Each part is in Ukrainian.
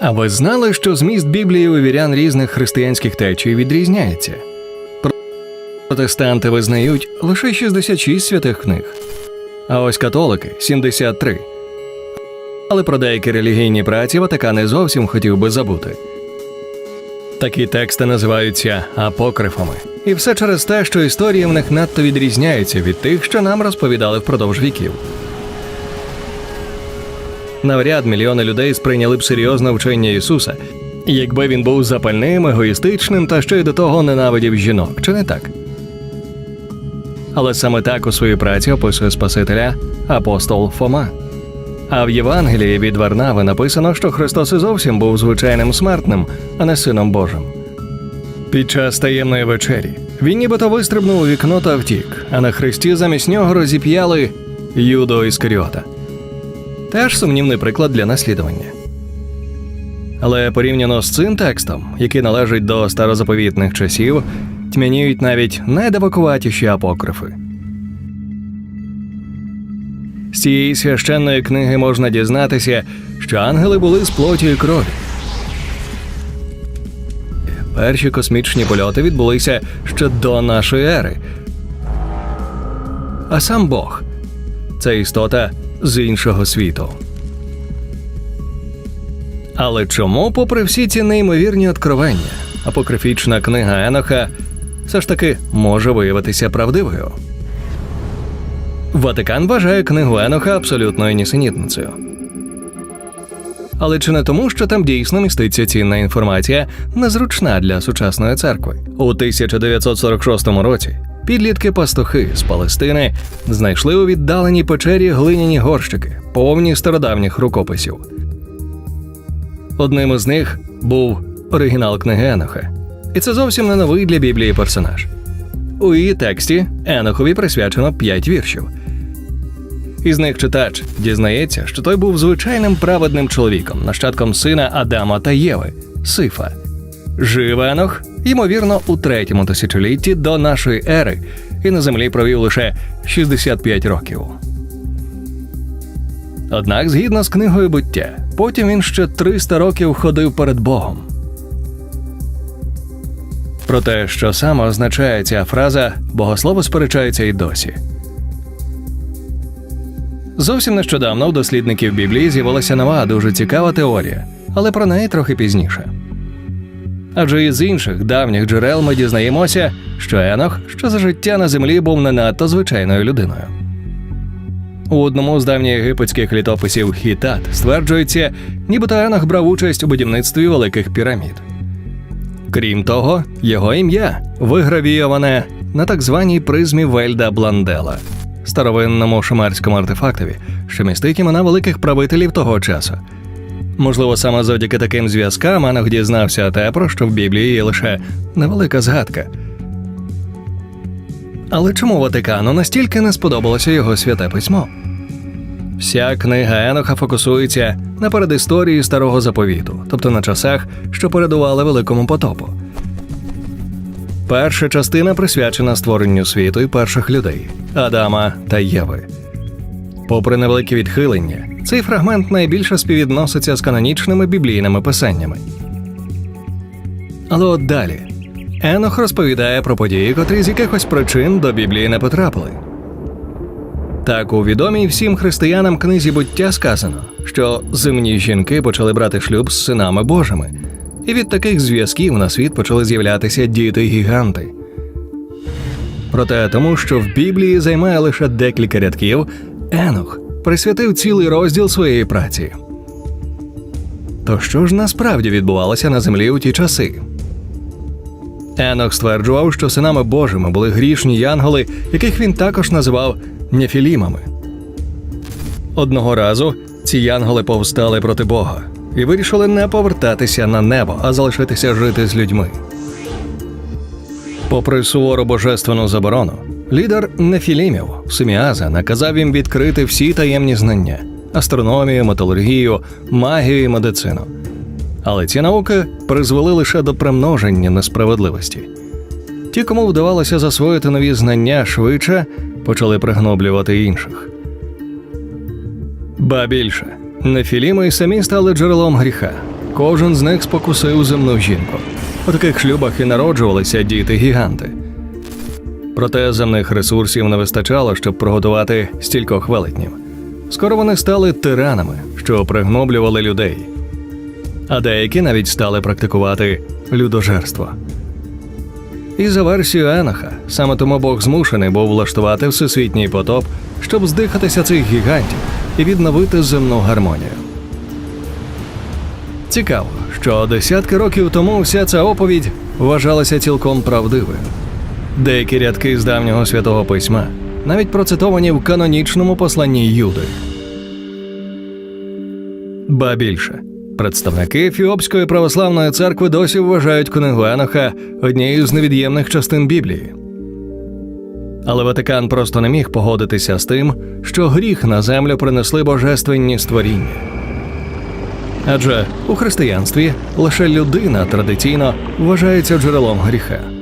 А ви знали, що зміст Біблії у вірян різних християнських течій відрізняється? Протестанти визнають лише 66 святих книг, а ось католики 73. Але про деякі релігійні праці Ватикан не зовсім хотів би забути. Такі тексти називаються апокрифами. І все через те, що історії в них надто відрізняються від тих, що нам розповідали впродовж віків. Навряд мільйони людей сприйняли б серйозно вчення Ісуса, якби він був запальним, егоїстичним та ще й до того ненавидів жінок, чи не так? Але саме так у своїй праці описує Спасителя апостол Фома. А в Євангелії від Варнави написано, що Христос і зовсім був звичайним смертним, а не сином Божим. Під час таємної вечері він нібито вистрибнув у вікно та втік, а на хресті замість нього розіп'яли Юдо Іскаріота. Теж сумнівний приклад для наслідування. Але порівняно з цим текстом, який належить до старозаповітних часів, тьмяніють навіть найдивакуватіші апокрифи. З цієї священної книги можна дізнатися, що ангели були з плоті і крові. Перші космічні польоти відбулися ще до нашої ери. А сам Бог це істота з іншого світу. Але чому, попри всі ці неймовірні откровення, апокрифічна книга Еноха все ж таки може виявитися правдивою? Ватикан вважає книгу Еноха абсолютною нісенітницею. Але чи не тому, що там дійсно міститься цінна інформація, незручна для сучасної церкви? У 1946 році підлітки пастухи з Палестини знайшли у віддаленій печері глиняні горщики, повні стародавніх рукописів. Одним із них був оригінал книги Еноха. І це зовсім не новий для Біблії персонаж. У її тексті Енохові присвячено п'ять віршів. Із них читач дізнається, що той був звичайним праведним чоловіком, нащадком сина Адама та Єви, Сифа. Жив Енох, ймовірно, у третьому тисячолітті до нашої ери, і на землі провів лише 65 років. Однак, згідно з книгою буття, потім він ще 300 років ходив перед Богом. Про те, що саме означає ця фраза, богослови сперечаються й досі. Зовсім нещодавно у дослідників Біблії з'явилася нова дуже цікава теорія, але про неї трохи пізніше. Адже із інших давніх джерел ми дізнаємося, що Енох, що за життя на землі був не надто звичайною людиною. У одному з давньоєгипетських літописів Хітат стверджується, нібито Енох брав участь у будівництві великих пірамід. Крім того, його ім'я вигравійоване на так званій призмі Вельда Бландела, старовинному шумерському артефактові, що містить імена великих правителів того часу. Можливо, саме завдяки таким зв'язкам Енох дізнався те, про що в Біблії є лише невелика згадка. Але чому Ватикану настільки не сподобалося його святе письмо? Вся книга Еноха фокусується на передісторії старого заповіту, тобто на часах, що передували великому потопу. Перша частина присвячена створенню світу і перших людей Адама та Єви. Попри невеликі відхилення, цей фрагмент найбільше співвідноситься з канонічними біблійними писаннями. Але от далі Енох розповідає про події, котрі з якихось причин до Біблії не потрапили. Так, у відомій всім християнам книзі буття сказано, що земні жінки почали брати шлюб з синами Божими, і від таких зв'язків на світ почали з'являтися діти-гіганти. Проте тому, що в Біблії займає лише декілька рядків, Енох присвятив цілий розділ своєї праці. То що ж насправді відбувалося на землі у ті часи? Енох стверджував, що синами Божими були грішні янголи, яких він також називав нефілімами. Одного разу ці янголи повстали проти Бога і вирішили не повертатися на небо, а залишитися жити з людьми. Попри сувору божественну заборону, лідер нефілімів Семіаза наказав їм відкрити всі таємні знання астрономію, металургію, магію і медицину. Але ці науки призвели лише до примноження несправедливості. Ті, кому вдавалося засвоїти нові знання швидше, почали пригноблювати інших. Ба більше, нефіліми й самі стали джерелом гріха. кожен з них спокусив земну жінку. У таких шлюбах і народжувалися діти-гіганти. Проте земних ресурсів не вистачало, щоб прогодувати стількох велетнів. Скоро вони стали тиранами, що пригноблювали людей. А деякі навіть стали практикувати людожерство. І за версією Еноха, саме тому Бог змушений був влаштувати всесвітній потоп, щоб здихатися цих гігантів і відновити земну гармонію. Цікаво, що десятки років тому вся ця оповідь вважалася цілком правдивою. Деякі рядки з давнього святого письма навіть процитовані в канонічному посланні Юди. Ба більше. Представники Ефіопської православної церкви досі вважають книгу Еноха однією з невід'ємних частин Біблії. Але Ватикан просто не міг погодитися з тим, що гріх на землю принесли божественні створіння. Адже у християнстві лише людина традиційно вважається джерелом гріха.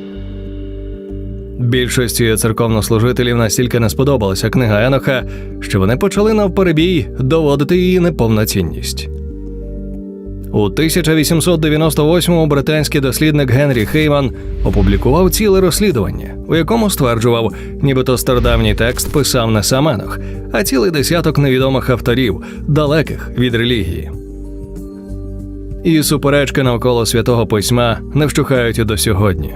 Більшості церковнослужителів настільки не сподобалася книга Еноха, що вони почали навперебій доводити її неповноцінність. У 1898-му британський дослідник Генрі Хейман опублікував ціле розслідування, у якому стверджував, нібито стародавній текст писав не сам Енох, а цілий десяток невідомих авторів, далеких від релігії. І суперечки навколо святого письма не вщухають і до сьогодні.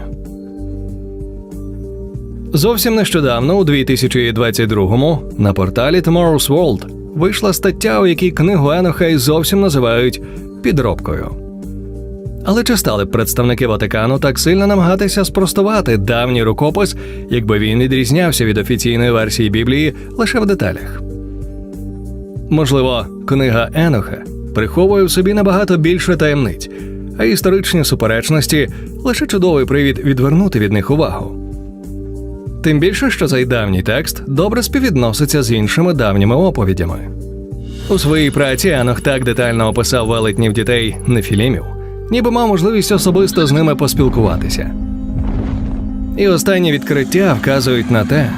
Зовсім нещодавно, у 2022-му, на порталі Tomorrow's World вийшла стаття, у якій книгу Еноха й зовсім називають підробкою. Але чи стали б представники Ватикану так сильно намагатися спростувати давній рукопис, якби він відрізнявся від офіційної версії Біблії лише в деталях? Можливо, книга Еноха приховує в собі набагато більше таємниць, а історичні суперечності лише чудовий привід відвернути від них увагу. Тим більше, що цей давній текст добре співвідноситься з іншими давніми оповідями. У своїй праці Анох так детально описав велетнів дітей нефілімів, ніби мав можливість особисто з ними поспілкуватися. І останні відкриття вказують на те,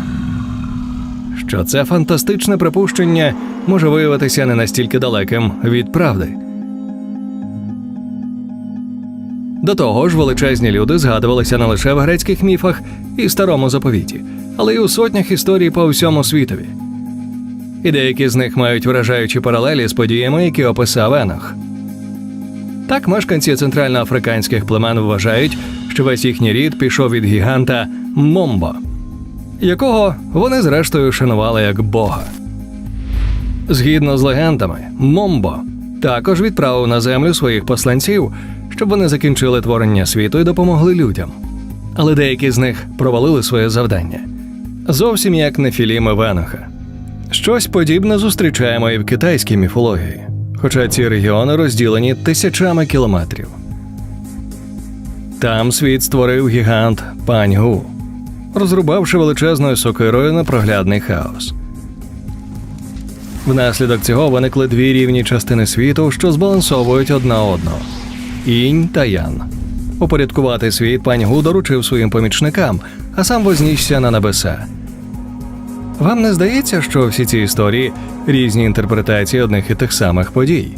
що це фантастичне припущення може виявитися не настільки далеким від правди. До того ж, величезні люди згадувалися не лише в грецьких міфах і старому заповіті, але й у сотнях історій по всьому світові. І деякі з них мають вражаючі паралелі з подіями, які описав Енох. Так мешканці центральноафриканських племен вважають, що весь їхній рід пішов від гіганта Момбо, якого вони зрештою шанували як Бога. Згідно з легендами, Момбо також відправив на землю своїх посланців, щоб вони закінчили творення світу і допомогли людям. Але деякі з них провалили своє завдання. Зовсім як Нефіліми Веноха. Щось подібне зустрічаємо і в китайській міфології, хоча ці регіони розділені тисячами кілометрів. Там світ створив гігант Паньгу, розрубавши величезною сокирою непроглядний хаос. Внаслідок цього виникли дві рівні частини світу, що збалансовують одна одного інь та ян. Упорядкувати світ пань Гу доручив своїм помічникам, а сам вознісся на небеса. Вам не здається, що всі ці історії різні інтерпретації одних і тих самих подій?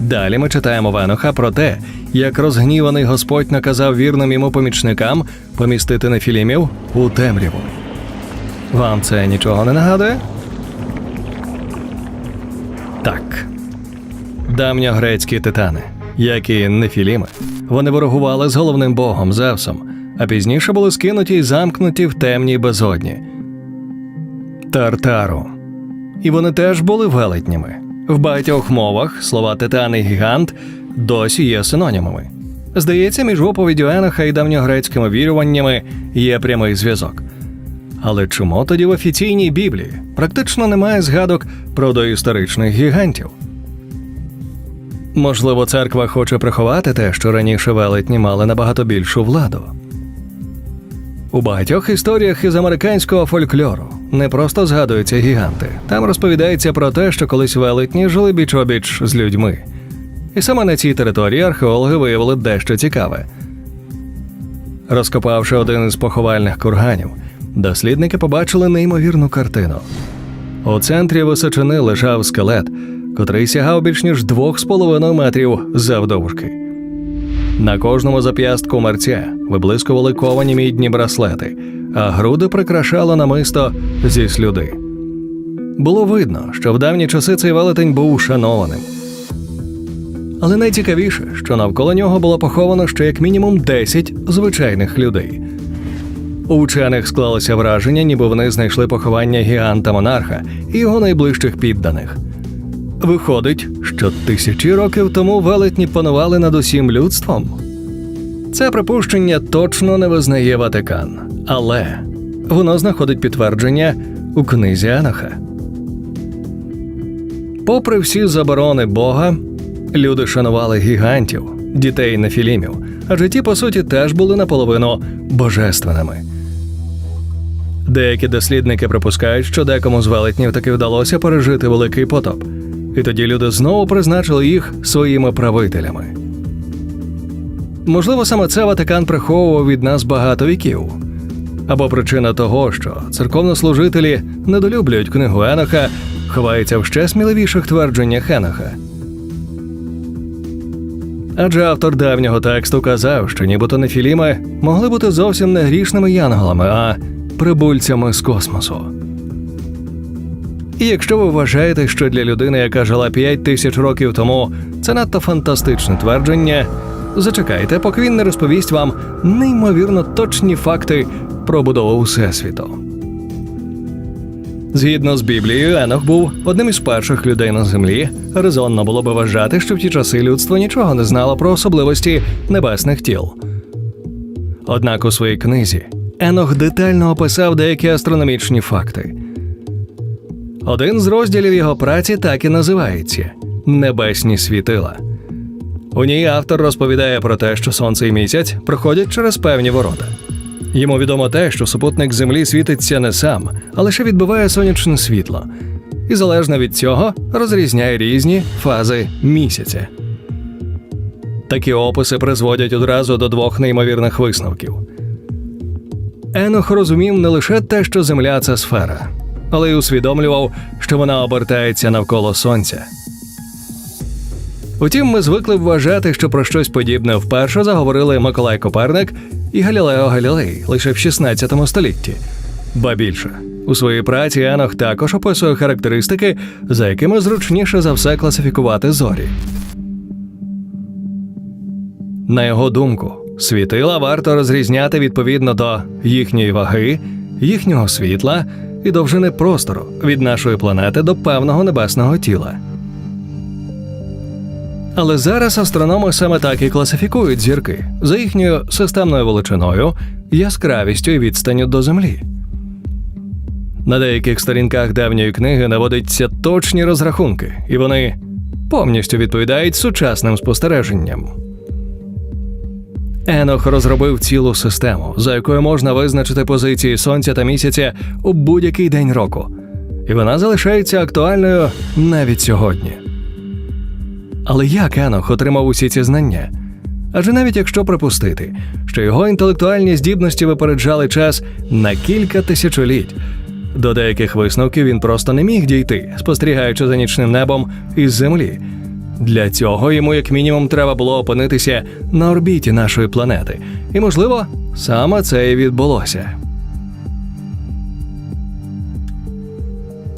Далі ми читаємо Веноха про те, як розгніваний Господь наказав вірним йому помічникам помістити нефілімів у темряву. Вам це нічого не нагадує? Так. Давньогрецькі титани, як і нефіліми, вони ворогували з головним богом Зевсом, а пізніше були скинуті й замкнуті в темній безодні. Тартару. І вони теж були велетнями. В багатьох мовах слова титан і гігант досі є синонімами. Здається, між оповіддю Еноха і давньогрецькими віруваннями є прямий зв'язок. Але чому тоді в офіційній Біблії практично немає згадок про доісторичних гігантів? Можливо, церква хоче приховати те, що раніше велетні мали набагато більшу владу. У багатьох історіях із американського фольклору не просто згадуються гіганти. Там розповідається про те, що колись велетні жили біч обіч з людьми. І саме на цій території археологи виявили дещо цікаве. Розкопавши один із поховальних курганів, дослідники побачили неймовірну картину. У центрі височини лежав скелет, котрий сягав більш ніж двох з половиною метрів завдовжки. На кожному зап'ястку мерця виблискували ковані мідні браслети, а груди прикрашало намисто зі слюди. Було видно, що в давні часи цей велетень був ушанованим. Але найцікавіше, що навколо нього було поховано ще як мінімум 10 звичайних людей. У вчених склалося враження, ніби вони знайшли поховання гіганта монарха і його найближчих підданих. Виходить, що тисячі років тому велетні панували над усім людством. Це припущення точно не визнає Ватикан, але воно знаходить підтвердження у книзі Анаха. Попри всі заборони Бога, люди шанували гігантів, дітей нефілімів, адже ті, по суті, теж були наполовину божественними. Деякі дослідники припускають, що декому з велетнів таки вдалося пережити великий потоп, і тоді люди знову призначили їх своїми правителями. Можливо, саме це Ватикан приховував від нас багато віків. Або причина того, що церковнослужителі недолюблюють книгу Еноха, ховається в ще сміливіших твердженнях Еноха. Адже автор давнього тексту казав, що нібито нефіліми могли бути зовсім не грішними янголами, а прибульцями з космосу. І якщо ви вважаєте, що для людини, яка жила 5 тисяч років тому, це надто фантастичне твердження, зачекайте, поки він не розповість вам неймовірно точні факти про будову Всесвіту. Згідно з Біблією, Енох був одним із перших людей на землі. Резонно було би вважати, що в ті часи людство нічого не знало про особливості небесних тіл. Однак у своїй книзі Енох детально описав деякі астрономічні факти. Один з розділів його праці так і називається Небесні світила. У ній автор розповідає про те, що сонце і місяць проходять через певні ворота. Йому відомо те, що супутник Землі світиться не сам, а лише відбиває сонячне світло, і залежно від цього розрізняє різні фази місяця. Такі описи призводять одразу до двох неймовірних висновків. Енох розумів не лише те, що Земля це сфера, але й усвідомлював, що вона обертається навколо Сонця. Утім, ми звикли вважати, що про щось подібне вперше заговорили Миколай Коперник і Галілео Галілей лише в 16 столітті. Ба більше у своїй праці Енох також описує характеристики, за якими зручніше за все класифікувати зорі. На його думку, світила варто розрізняти відповідно до їхньої ваги, їхнього світла і довжини простору від нашої планети до певного небесного тіла. Але зараз астрономи саме так і класифікують зірки за їхньою системною величиною, яскравістю і відстанню до Землі. На деяких сторінках давньої книги наводяться точні розрахунки, і вони повністю відповідають сучасним спостереженням. Енох розробив цілу систему, за якою можна визначити позиції сонця та місяця у будь-який день року, і вона залишається актуальною навіть сьогодні. Але як Енох отримав усі ці знання? Адже навіть якщо припустити, що його інтелектуальні здібності випереджали час на кілька тисячоліть, до деяких висновків він просто не міг дійти, спостерігаючи за нічним небом із землі. Для цього йому, як мінімум, треба було опинитися на орбіті нашої планети, і, можливо, саме це і відбулося.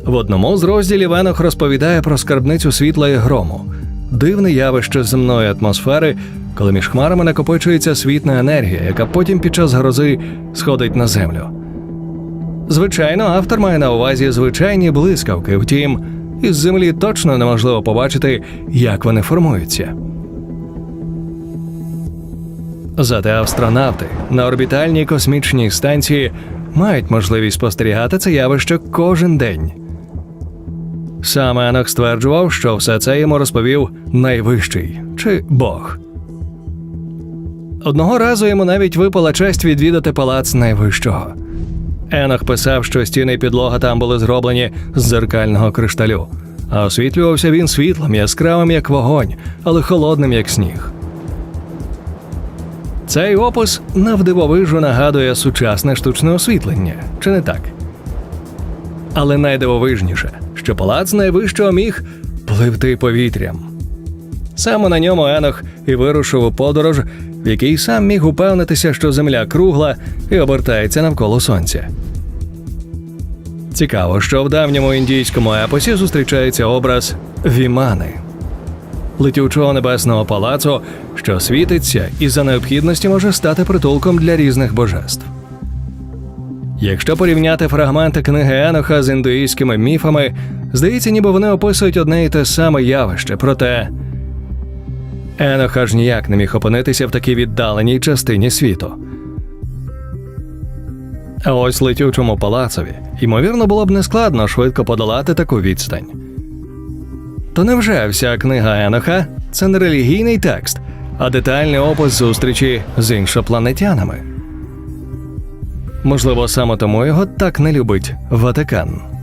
В одному з розділів Енох розповідає про скарбницю світла і грому, дивне явище земної атмосфери, коли між хмарами накопичується світна енергія, яка потім під час грози сходить на землю. Звичайно, автор має на увазі звичайні блискавки, втім, із землі точно неможливо побачити, як вони формуються. Зате астронавти на орбітальній космічній станції мають можливість спостерігати це явище кожен день. Сам Енох стверджував, що все це йому розповів найвищий чи Бог. Одного разу йому навіть випала честь відвідати палац найвищого. Енох писав, що стіни і підлога там були зроблені з дзеркального кришталю, а освітлювався він світлом, яскравим як вогонь, але холодним як сніг. Цей опис навдивовижу нагадує сучасне штучне освітлення, чи не так? Але найдивовижніше, що палац найвищого міг пливти повітрям. Саме на ньому Енох і вирушив у подорож, в якій сам міг упевнитися, що земля кругла і обертається навколо сонця. Цікаво, що в давньому індійському епосі зустрічається образ Вімани летючого небесного палацу, що світиться і за необхідності може стати притулком для різних божеств. Якщо порівняти фрагменти книги Еноха з індуїзькими міфами, здається, ніби вони описують одне і те саме явище, проте Енох аж ніяк не міг опинитися в такій віддаленій частині світу. А ось летючому палацові, ймовірно, було б нескладно швидко подолати таку відстань. То невже вся книга Еноха це не релігійний текст, а детальний опис зустрічі з іншопланетянами? Можливо, саме тому його так не любить Ватикан.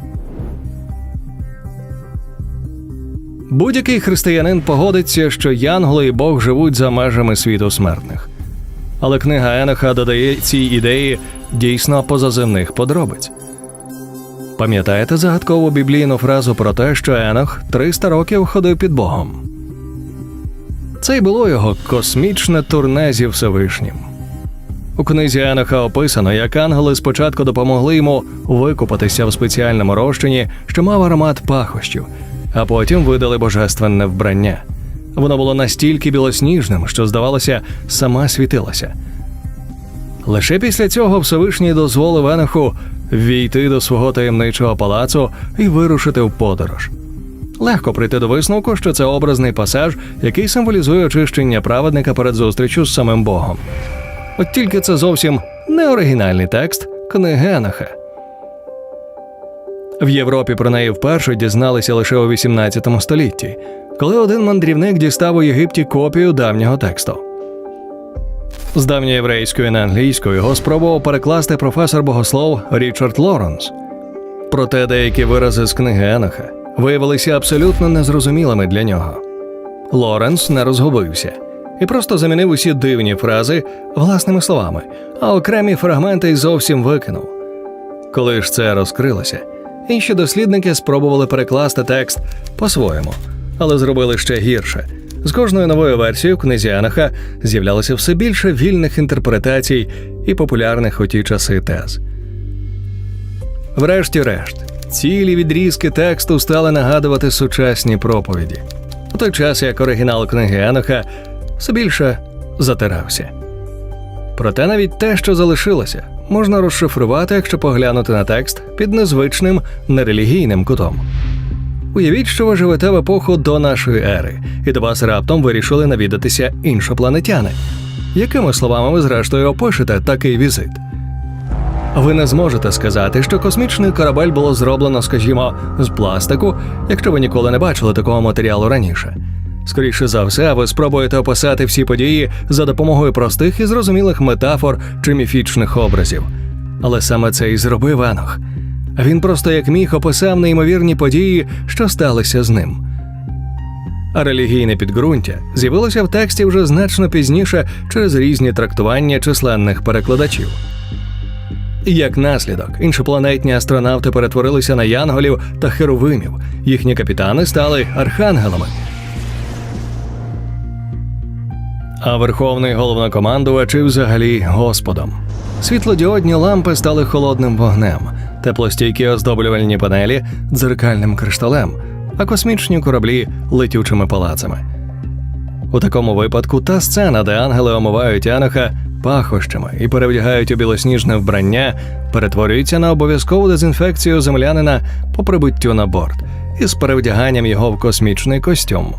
Будь-який християнин погодиться, що Янголи і Бог живуть за межами світу смертних. Але книга Еноха додає цій ідеї дійсно позаземних подробиць. Пам'ятаєте загадкову біблійну фразу про те, що Енох 300 років ходив під Богом? Це й було його космічне турне зі Всевишнім. У книзі Еноха описано, як ангели спочатку допомогли йому викупатися в спеціальному розчині, що мав аромат пахощів, а потім видали божественне вбрання. Воно було настільки білосніжним, що, здавалося, сама світилася. Лише після цього Всевишній дозволив Еноху війти до свого таємничого палацу і вирушити в подорож. Легко прийти до висновку, що це образний пасаж, який символізує очищення праведника перед зустрічю з самим Богом. От тільки це зовсім не оригінальний текст книги Еноха. В Європі про неї вперше дізналися лише у 18 столітті, коли один мандрівник дістав у Єгипті копію давнього тексту. З давньоєврейської на англійську його спробував перекласти професор богослов Річард Лоренс. Проте деякі вирази з книги Еноха виявилися абсолютно незрозумілими для нього. Лоренс не розгубився і просто замінив усі дивні фрази власними словами, а окремі фрагменти й зовсім викинув. Коли ж це розкрилося, інші дослідники спробували перекласти текст по-своєму, але зробили ще гірше. З кожною новою версією книзі Анаха з'являлося все більше вільних інтерпретацій і популярних у ті часи тез. Врешті-решт, цілі відрізки тексту стали нагадувати сучасні проповіді, у той час як оригінал книги Еноха все більше затирався. Проте навіть те, що залишилося, можна розшифрувати, якщо поглянути на текст під незвичним нерелігійним кутом. Уявіть, що ви живете в епоху до нашої ери, і до вас раптом вирішили навідатися іншопланетяни. Якими словами ви зрештою опишете такий візит? Ви не зможете сказати, що космічний корабель було зроблено, скажімо, з пластику, якщо ви ніколи не бачили такого матеріалу раніше. Скоріше за все, ви спробуєте описати всі події за допомогою простих і зрозумілих метафор чи міфічних образів. Але саме це і зробив Енох. Він просто як міг описав неймовірні події, що сталися з ним. А релігійне підґрунтя з'явилося в тексті вже значно пізніше через різні трактування численних перекладачів. Як наслідок, іншопланетні астронавти перетворилися на янголів та херовимів. Їхні капітани стали архангелами. А верховний головнокомандувач і взагалі господом. Світлодіодні лампи стали холодним вогнем, теплостійкі оздоблювальні панелі дзеркальним кришталем, а космічні кораблі летючими палацами. У такому випадку та сцена, де ангели омивають Аноха пахощами і перевдягають у білосніжне вбрання, перетворюється на обов'язкову дезінфекцію землянина по прибуттю на борт із перевдяганням його в космічний костюм.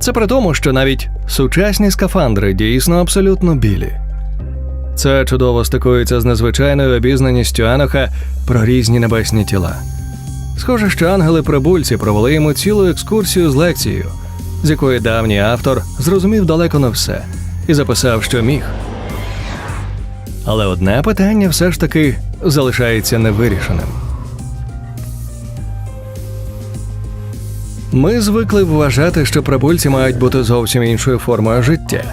Це при тому, що навіть сучасні скафандри дійсно абсолютно білі. Це чудово стикується з незвичайною обізнаністю Аноха про різні небесні тіла. Схоже, що ангели-прибульці провели йому цілу екскурсію з лекцією, з якої давній автор зрозумів далеко не все і записав, що міг. Але одне питання все ж таки залишається невирішеним. Ми звикли вважати, що прибульці мають бути зовсім іншою формою життя,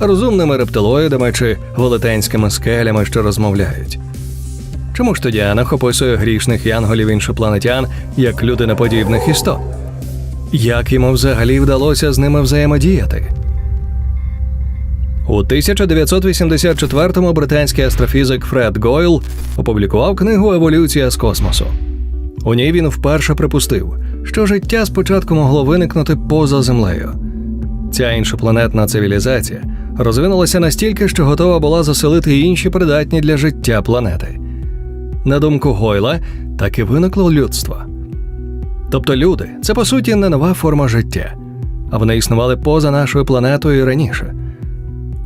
розумними рептилоїдами чи велетенськими скелями, що розмовляють. Чому ж тоді Енох описує грішних янголів іншопланетян як людиноподібних істот? Як йому взагалі вдалося з ними взаємодіяти? У 1984-му британський астрофізик Фред Гойл опублікував книгу Еволюція з космосу. У ній він вперше припустив, що життя спочатку могло виникнути поза землею. Ця іншопланетна цивілізація розвинулася настільки, що готова була заселити інші придатні для життя планети. На думку Гойла, так і виникло людство. Тобто люди це по суті не нова форма життя, а вони існували поза нашою планетою раніше.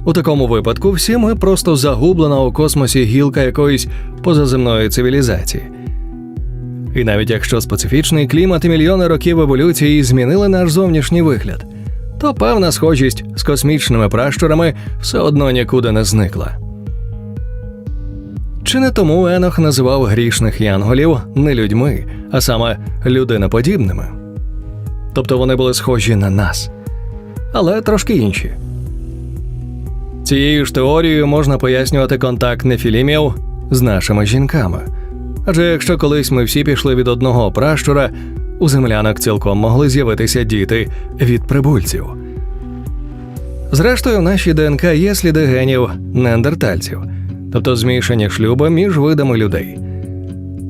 У такому випадку всі ми просто загублена у космосі гілка якоїсь позаземної цивілізації. І навіть якщо специфічний клімат і мільйони років еволюції змінили наш зовнішній вигляд, то певна схожість з космічними пращурами все одно нікуди не зникла. Чи не тому Енох називав грішних янголів не людьми, а саме людиноподібними? Тобто вони були схожі на нас, але трошки інші. Цією ж теорією можна пояснювати контакт нефілімів з нашими жінками. Адже якщо колись ми всі пішли від одного пращура, у землянок цілком могли з'явитися діти від прибульців. Зрештою, в нашій ДНК є сліди генів неандертальців, тобто змішання шлюба між видами людей.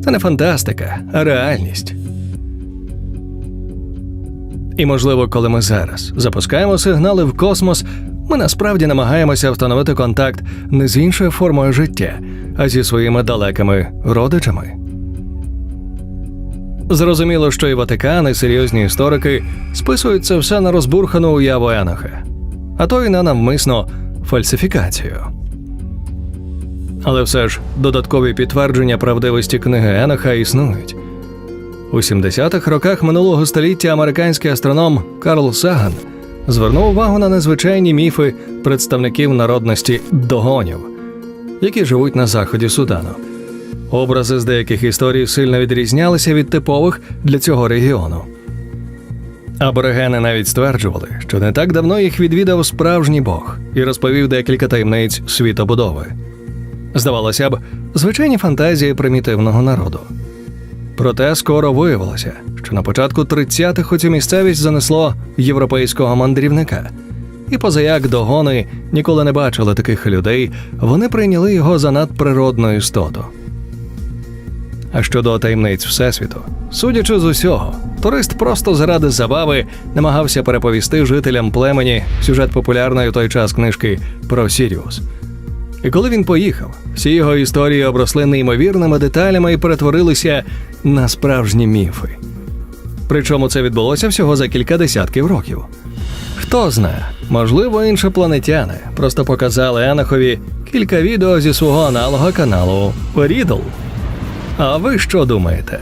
Це не фантастика, а реальність. І можливо, коли ми зараз запускаємо сигнали в космос, ми насправді намагаємося встановити контакт не з іншою формою життя, а зі своїми далекими родичами. Зрозуміло, що і Ватикан, і серйозні історики списують це все на розбурхану уяву Еноха, а то й на навмисну фальсифікацію. Але все ж додаткові підтвердження правдивості книги Еноха існують. У 70-х роках минулого століття американський астроном Карл Саган звернув увагу на незвичайні міфи представників народності догонів, які живуть на заході Судану. Образи з деяких історій сильно відрізнялися від типових для цього регіону. Аборигени навіть стверджували, що не так давно їх відвідав справжній Бог і розповів декілька таємниць світобудови. Здавалося б, звичайні фантазії примітивного народу. Проте скоро виявилося, що на початку 30-х у цю місцевість занесло європейського мандрівника. І позаяк догони ніколи не бачили таких людей, вони прийняли його за надприродну істоту. А щодо таємниць Всесвіту, судячи з усього, турист просто заради забави намагався переповісти жителям племені сюжет популярної той час книжки про Сіріус. І коли він поїхав, всі його історії обросли неймовірними деталями і перетворилися на справжні міфи. Причому це відбулося всього за кілька десятків років. Хто знає, можливо, іншопланетяни просто показали Енохові кілька відео зі свого аналога каналу Рідл. А ви що думаєте?